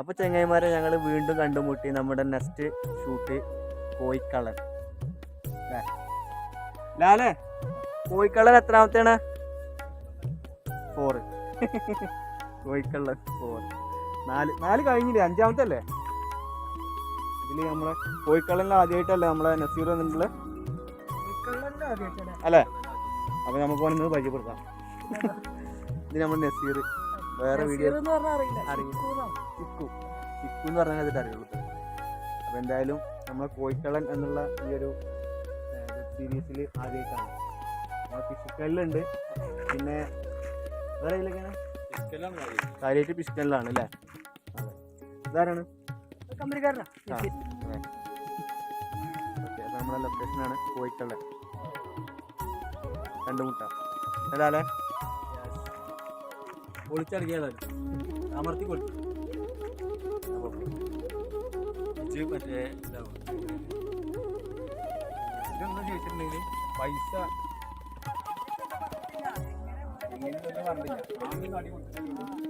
അപ്പോൾ ചെങ്ങായിമാരെ ഞങ്ങൾ വീണ്ടും കണ്ടുമുട്ടി നമ്മുടെ നെക്സ്റ്റ് ഷൂട്ട് കോയിക്കളൻ ലാൽ കോയിക്കള്ളൻ എത്രാമത്തെയാണ് ഫോറ് കോയിക്കള്ളൻ ഫോർ നാല് നാല് കഴിഞ്ഞില്ലേ? അഞ്ചാമത്തെ അല്ലേ? ഇതിൽ നമ്മളെ കോയിക്കള്ളൻ ആദ്യമായിട്ടല്ലേ നമ്മളെ നസീർ വന്നിട്ടുള്ളത്? അല്ലേ? അപ്പൊ നമുക്ക് വേണമെങ്കിൽ പരിചയപ്പെടുത്താം. ഇത് നമ്മൾ നസീർ. വേറെ വീഡിയോ അറിയില്ല. ചിക്കു ഇക്കു എന്ന് പറഞ്ഞാൽ അതിട്ട് അറിയുള്ളൂ അപ്പോൾ എന്തായാലും നമ്മൾ കോഴിക്കളൻ എന്നുള്ള ഈ ഒരു വെബ് സീരീസിൽ ആദ്യമായിട്ടാണ് നമ്മൾ പിശുക്കല്ലുണ്ട്. പിന്നെ വേറെ ഇതിലൊക്കെയാണ് കാര്യമായിട്ട് പിശുക്കല്ലാണ് അല്ലേ? ഇതാരാണ്? കമ്പനിക്കാരനാ. ആ, അതെ. ഓക്കെ അപ്പോൾ നമ്മുടെ ലൊക്കേഷനാണ് കോയിക്കള്ളൻ മുട്ട. അല്ലേ പൊളിച്ചടക്കിയതാണ് അമർത്തി കൊടുത്തു. ഇത് മറ്റേ ഇതാവും ഇതെന്താ ചോദിച്ചിട്ടുണ്ടെങ്കിൽ പൈസ ഇങ്ങനെ പറഞ്ഞില്ല. ആദ്യം കാട്ടി കൊടുത്തിട്ടുള്ളൂ